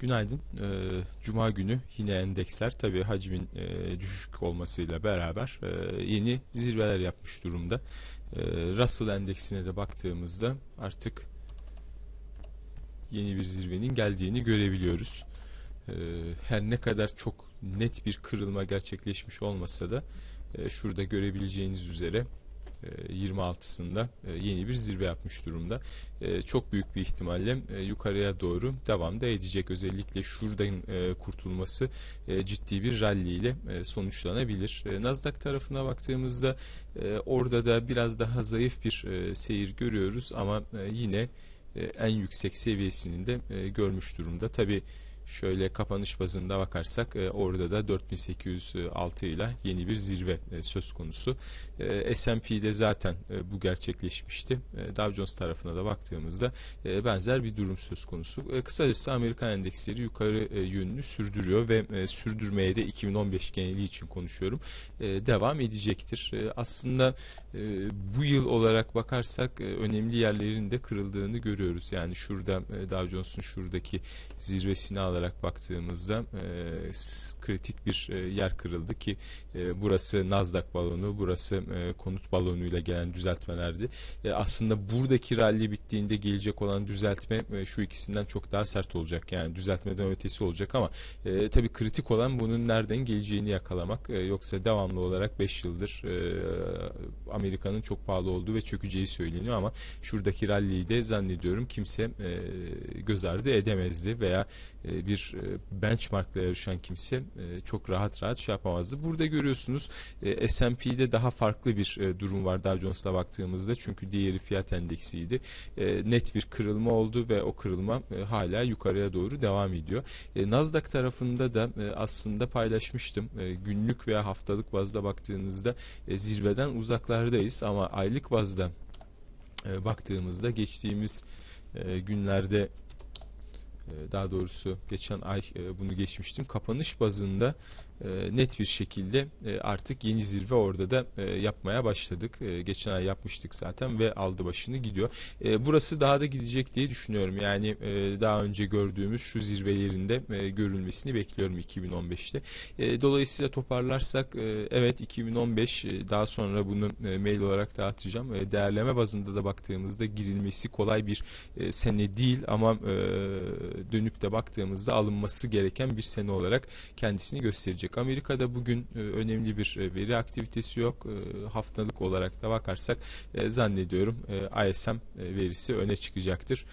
Günaydın. Ee, Cuma günü yine endeksler tabii hacmin e, düşük olmasıyla beraber e, yeni zirveler yapmış durumda. E, Russell endeksine de baktığımızda artık yeni bir zirvenin geldiğini görebiliyoruz. E, her ne kadar çok net bir kırılma gerçekleşmiş olmasa da e, şurada görebileceğiniz üzere 26'sında e, yeni bir zirve yapmış durumda. E, çok büyük bir ihtimalle e, yukarıya doğru devam da edecek. Özellikle şuradan kurtulması ciddi bir rally ile sonuçlanabilir. Nasdaq tarafına baktığımızda orada da biraz daha zayıf bir seyir görüyoruz ama yine en yüksek seviyesini de görmüş durumda. Tabii Şöyle kapanış bazında bakarsak e, orada da 4806 ile yeni bir zirve e, söz konusu. E, S&P'de zaten bu gerçekleşmişti. Dow Jones tarafına da baktığımızda benzer bir durum söz konusu. Kısacası Amerikan endeksleri yukarı e, yönünü sürdürüyor ve sürdürmeye de 2015 geneli için konuşuyorum. Devam edecektir. Aslında bu yıl olarak bakarsak önemli yerlerin de kırıldığını görüyoruz. Yani şurada Dow Jones'un şuradaki zirvesini alarak olarak baktığımızda e, kritik bir e, yer kırıldı ki e, burası Nasdaq balonu, burası e, konut balonuyla gelen düzeltmelerdi. E, aslında buradaki rally bittiğinde gelecek olan düzeltme e, şu ikisinden çok daha sert olacak. Yani düzeltmeden ötesi olacak ama e, tabii kritik olan bunun nereden geleceğini yakalamak. E, yoksa devamlı olarak 5 yıldır e, Amerika'nın çok pahalı olduğu ve çökeceği söyleniyor ama şuradaki rally'yi de zannediyorum kimse e, göz ardı edemezdi veya e, bir e, benchmarkla yarışan kimse e, çok rahat rahat şey yapamazdı. Burada görüyorsunuz e, S&P'de daha farklı bir durum var Dow Jones'la baktığımızda çünkü diğeri fiyat endeksiydi. Net bir kırılma oldu ve o kırılma hala yukarıya doğru devam ediyor. Nasdaq tarafında da aslında paylaşmıştım. Günlük veya haftalık bazda baktığınızda zirveden uzaklardayız ama aylık bazda baktığımızda geçtiğimiz günlerde daha doğrusu geçen ay bunu geçmiştim. Kapanış bazında e, net bir şekilde e, artık yeni zirve orada da e, yapmaya başladık. geçen ay yapmıştık zaten ve aldı başını gidiyor. burası daha da gidecek diye düşünüyorum. Yani daha önce gördüğümüz şu zirvelerinde görülmesini bekliyorum 2015'te. dolayısıyla toparlarsak evet 2015 daha sonra bunu mail olarak dağıtacağım. değerleme bazında da baktığımızda girilmesi kolay bir sene değil ama dönüp de baktığımızda alınması gereken bir sene olarak kendisini gösterecek gelecek. Amerika'da bugün e, önemli bir e, veri aktivitesi yok. E, haftalık olarak da bakarsak zannediyorum ISM verisi öne çıkacaktır.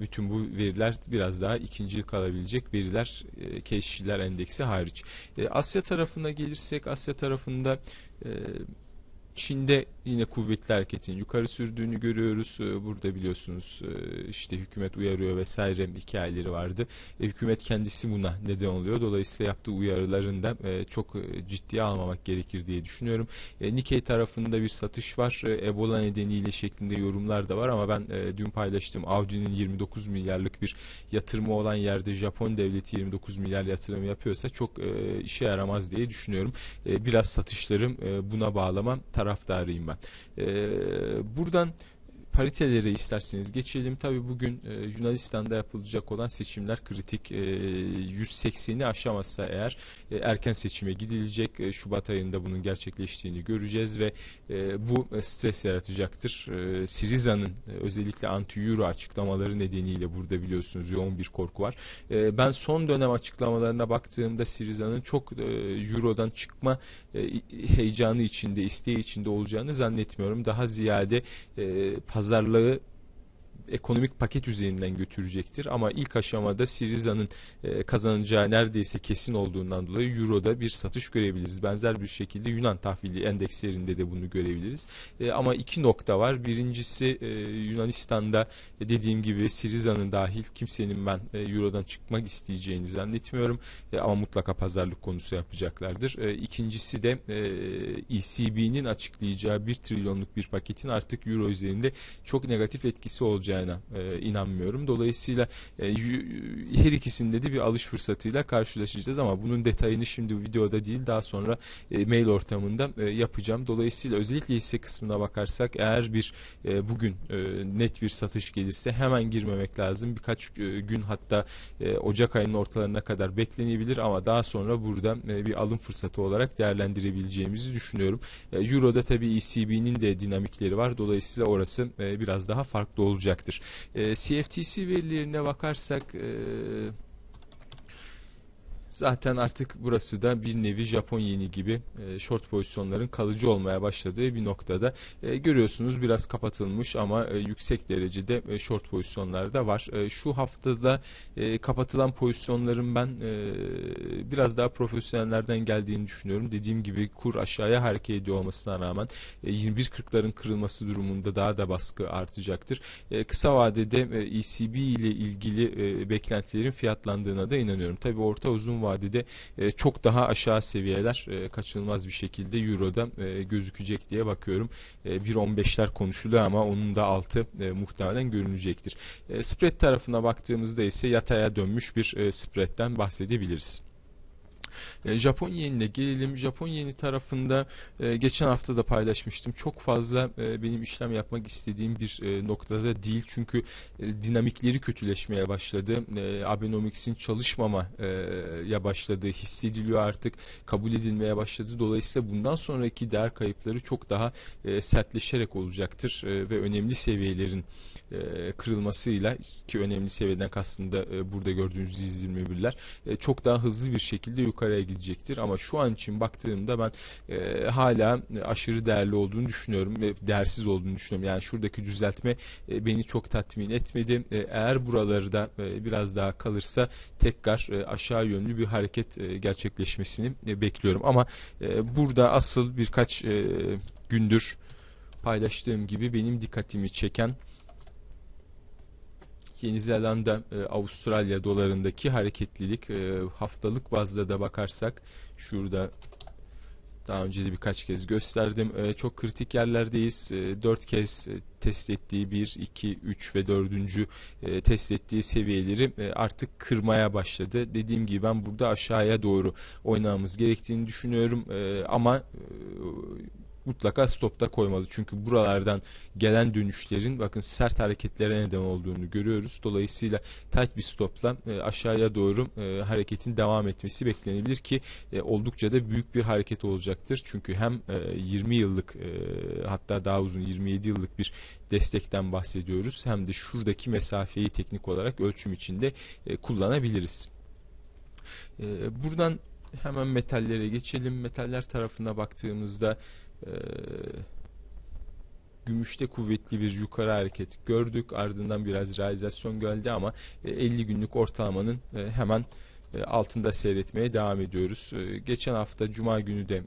Bütün bu veriler biraz daha ikinci yıl kalabilecek veriler keşişler endeksi hariç. Asya tarafına gelirsek Asya tarafında Çin'de yine kuvvetli hareketin yukarı sürdüğünü görüyoruz. Ee, burada biliyorsunuz e, işte hükümet uyarıyor vesaire hikayeleri vardı. E, hükümet kendisi buna neden oluyor. Dolayısıyla yaptığı uyarıların da e, çok ciddiye almamak gerekir diye düşünüyorum. Nikkei tarafında bir satış var. Ebola nedeniyle şeklinde yorumlar da var ama ben dün paylaştım. Audi'nin 29 milyarlık bir yatırımı olan yerde Japon devleti 29 milyar yatırım yapıyorsa çok işe yaramaz diye düşünüyorum. Biraz satışlarım buna bağlamam taraftarıyım ben. Ee, buradan paritelere isterseniz geçelim. Tabi bugün e, Yunanistan'da yapılacak olan seçimler kritik. E, 180'i aşamazsa eğer e, erken seçime gidilecek. E, Şubat ayında bunun gerçekleştiğini göreceğiz ve e, bu e, stres yaratacaktır. E, Siriza'nın e, özellikle anti-euro açıklamaları nedeniyle burada biliyorsunuz yoğun bir korku var. E, ben son dönem açıklamalarına baktığımda Siriza'nın çok e, Euro'dan çıkma e, heyecanı içinde, isteği içinde olacağını zannetmiyorum. Daha ziyade e, pazar pazarlığı ekonomik paket üzerinden götürecektir. Ama ilk aşamada Siriza'nın e, kazanacağı neredeyse kesin olduğundan dolayı Euro'da bir satış görebiliriz. Benzer bir şekilde Yunan tahvili endekslerinde de bunu görebiliriz. E, ama iki nokta var. Birincisi e, Yunanistan'da dediğim gibi Siriza'nın dahil kimsenin ben Euro'dan çıkmak isteyeceğini zannetmiyorum. Ama mutlaka pazarlık konusu yapacaklardır. E, ikincisi de ECB'nin açıklayacağı bir trilyonluk bir paketin artık Euro üzerinde çok negatif etkisi olacağı olacağına e, inanmıyorum. Dolayısıyla e, her ikisinde de bir alış fırsatıyla karşılaşacağız ama bunun detayını şimdi videoda değil daha sonra e, mail ortamında e, yapacağım. Dolayısıyla özellikle hisse kısmına bakarsak eğer bir e, bugün e, net bir satış gelirse hemen girmemek lazım. Birkaç e, gün hatta e, Ocak ayının ortalarına kadar beklenebilir ama daha sonra burada e, bir alım fırsatı olarak değerlendirebileceğimizi düşünüyorum. E, Euro'da tabii ECB'nin de dinamikleri var. Dolayısıyla orası e, biraz daha farklı olacaktır. CFTC verilerine bakarsak e, Zaten artık burası da bir nevi Japon yeni gibi e, short pozisyonların kalıcı olmaya başladığı bir noktada. E, görüyorsunuz biraz kapatılmış ama e, yüksek derecede e, short pozisyonlar da var. E, şu haftada e, kapatılan pozisyonların ben e, biraz daha profesyonellerden geldiğini düşünüyorum. Dediğim gibi kur aşağıya hareket ediyor olmasına rağmen e, 21.40'ların kırılması durumunda daha da baskı artacaktır. E, kısa vadede e, ECB ile ilgili e, beklentilerin fiyatlandığına da inanıyorum. Tabi orta uzun vadede e, çok daha aşağı seviyeler e, kaçınılmaz bir şekilde Euro'da e, gözükecek diye bakıyorum. E, 1.15'ler konuşuluyor ama onun da altı e, muhtemelen görünecektir. E, spread tarafına baktığımızda ise yataya dönmüş bir e, spreadten bahsedebiliriz. E, Japon yenine gelelim. Japon yeni tarafında e, geçen hafta da paylaşmıştım. Çok fazla e, benim işlem yapmak istediğim bir e, noktada değil. Çünkü dinamikleri kötüleşmeye başladı. E, Abenomics'in çalışmamaya başladığı hissediliyor artık. Kabul edilmeye başladı. Dolayısıyla bundan sonraki değer kayıpları çok daha sertleşerek olacaktır ve önemli seviyelerin kırılmasıyla ki önemli seviyeden kastında e, burada gördüğünüz 121'ler e, çok daha hızlı bir şekilde yukarıya gidecektir. Ama şu an için baktığımda ben e, hala aşırı değerli olduğunu düşünüyorum ve değersiz olduğunu düşünüyorum. Yani şuradaki düzeltme e, beni çok tatmin etmedi. E, eğer buraları da e, biraz daha kalırsa tekrar e, aşağı yönlü bir hareket e, gerçekleşmesini e, bekliyorum. Ama e, burada asıl birkaç e, gündür paylaştığım gibi benim dikkatimi çeken Yeni Zelanda, e, Avustralya dolarındaki hareketlilik e, haftalık bazda da bakarsak şurada daha önce de birkaç kez gösterdim. E, çok kritik yerlerdeyiz. E, 4 kez e, test ettiği 1, 2, 3 ve 4. E, test ettiği seviyeleri e, artık kırmaya başladı. Dediğim gibi ben burada aşağıya doğru oynamamız gerektiğini düşünüyorum. E, ama e, mutlaka stopta koymalı. Çünkü buralardan gelen dönüşlerin bakın sert hareketlere neden olduğunu görüyoruz. Dolayısıyla tight bir stopla e, aşağıya doğru e, hareketin devam etmesi beklenebilir ki e, oldukça da büyük bir hareket olacaktır. Çünkü hem e, 20 yıllık e, hatta daha uzun 27 yıllık bir destekten bahsediyoruz. Hem de şuradaki mesafeyi teknik olarak ölçüm içinde e, kullanabiliriz. E, buradan hemen metallere geçelim. Metaller tarafına baktığımızda e, gümüşte kuvvetli bir yukarı hareket gördük. Ardından biraz realizasyon geldi ama 50 günlük ortalamanın hemen altında seyretmeye devam ediyoruz. Geçen hafta Cuma günü de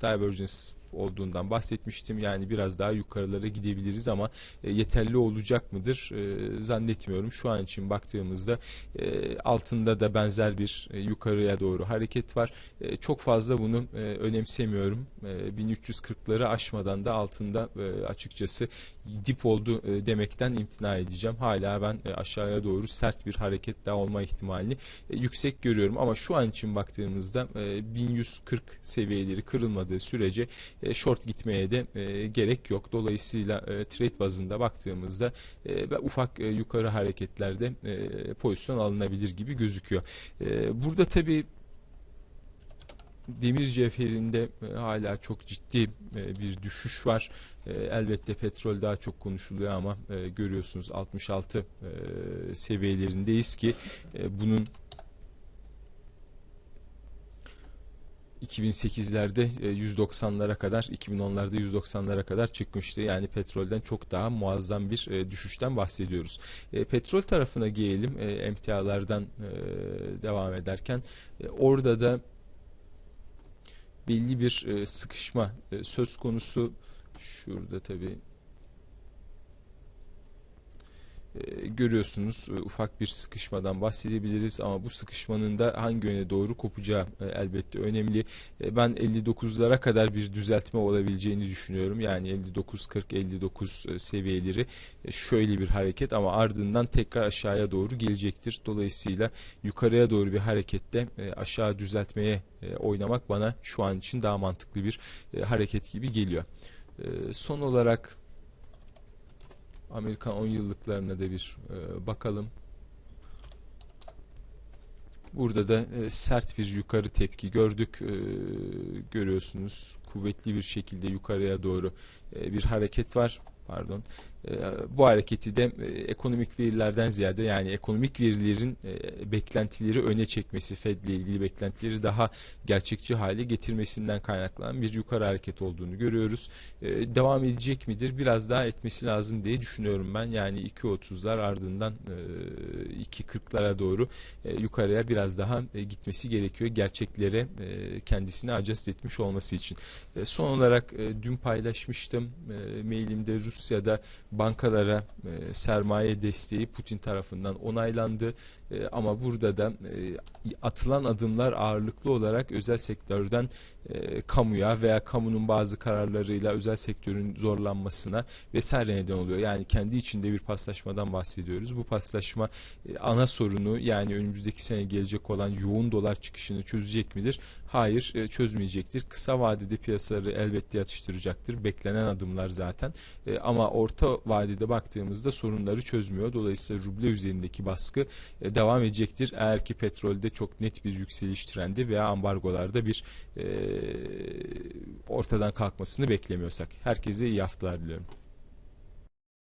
Divergence olduğundan bahsetmiştim. Yani biraz daha yukarılara gidebiliriz ama e, yeterli olacak mıdır e, zannetmiyorum. Şu an için baktığımızda e, altında da benzer bir yukarıya doğru hareket var. Çok fazla bunu önemsemiyorum. E, 1340'ları aşmadan da altında açıkçası dip oldu e, demekten imtina edeceğim. Hala ben e, aşağıya doğru sert bir hareket daha olma ihtimalini e, yüksek görüyorum ama şu an için baktığımızda e, 1140 seviyeleri kırılmadığı sürece short gitmeye de gerek yok. Dolayısıyla trade bazında baktığımızda ufak yukarı hareketlerde pozisyon alınabilir gibi gözüküyor. Burada tabi demir cevherinde e, hala çok ciddi e, bir düşüş var. E, elbette petrol daha çok konuşuluyor ama görüyorsunuz 66 e, seviyelerindeyiz ki bunun 2008'lerde 190'lara e, kadar, 2010'larda 190'lara kadar çıkmıştı. Yani petrolden çok daha muazzam bir düşüşten bahsediyoruz. Petrol tarafına gelelim. Emtialardan devam ederken orada da belli bir sıkışma söz konusu. Şurada tabii E, görüyorsunuz e, ufak bir sıkışmadan bahsedebiliriz ama bu sıkışmanın da hangi yöne doğru kopacağı e, elbette önemli. E, ben 59'lara kadar bir düzeltme olabileceğini düşünüyorum. Yani 59-40-59 e, seviyeleri e, şöyle bir hareket ama ardından tekrar aşağıya doğru gelecektir. Dolayısıyla yukarıya doğru bir harekette e, aşağı düzeltmeye e, oynamak bana şu an için daha mantıklı bir e, hareket gibi geliyor. E, son olarak Amerikan 10 yıllıklarına da bir e, bakalım. Burada da e, sert bir yukarı tepki gördük. E, görüyorsunuz kuvvetli bir şekilde yukarıya doğru e, bir hareket var. Pardon. E, bu hareketi de e, ekonomik verilerden ziyade yani ekonomik verilerin e, beklentileri öne çekmesi, Fed ile ilgili beklentileri daha gerçekçi hale getirmesinden kaynaklanan bir yukarı hareket olduğunu görüyoruz. E, devam edecek midir? Biraz daha etmesi lazım diye düşünüyorum ben. Yani 2.30'lar ardından e, 2.40'lara doğru e, yukarıya biraz daha gitmesi gerekiyor. Gerçeklere kendisini adjust etmiş olması için. Son olarak dün paylaşmıştım mailimde Rusya'da bankalara e, sermaye desteği Putin tarafından onaylandı. E, ama burada da e, atılan adımlar ağırlıklı olarak özel sektörden e, kamuya veya kamunun bazı kararlarıyla özel sektörün zorlanmasına vesaire neden oluyor. Yani kendi içinde bir paslaşmadan bahsediyoruz. Bu paslaşma e, ana sorunu yani önümüzdeki sene gelecek olan yoğun dolar çıkışını çözecek midir? Hayır e, çözmeyecektir. Kısa vadede piyasaları elbette yatıştıracaktır. Beklenen adımlar zaten. E, ama orta vadede baktığımızda sorunları çözmüyor. Dolayısıyla ruble üzerindeki baskı e, devam edecektir. Eğer ki petrolde çok net bir yükseliş trendi veya ambargolarda bir ortadan kalkmasını beklemiyorsak. Herkese iyi haftalar diliyorum.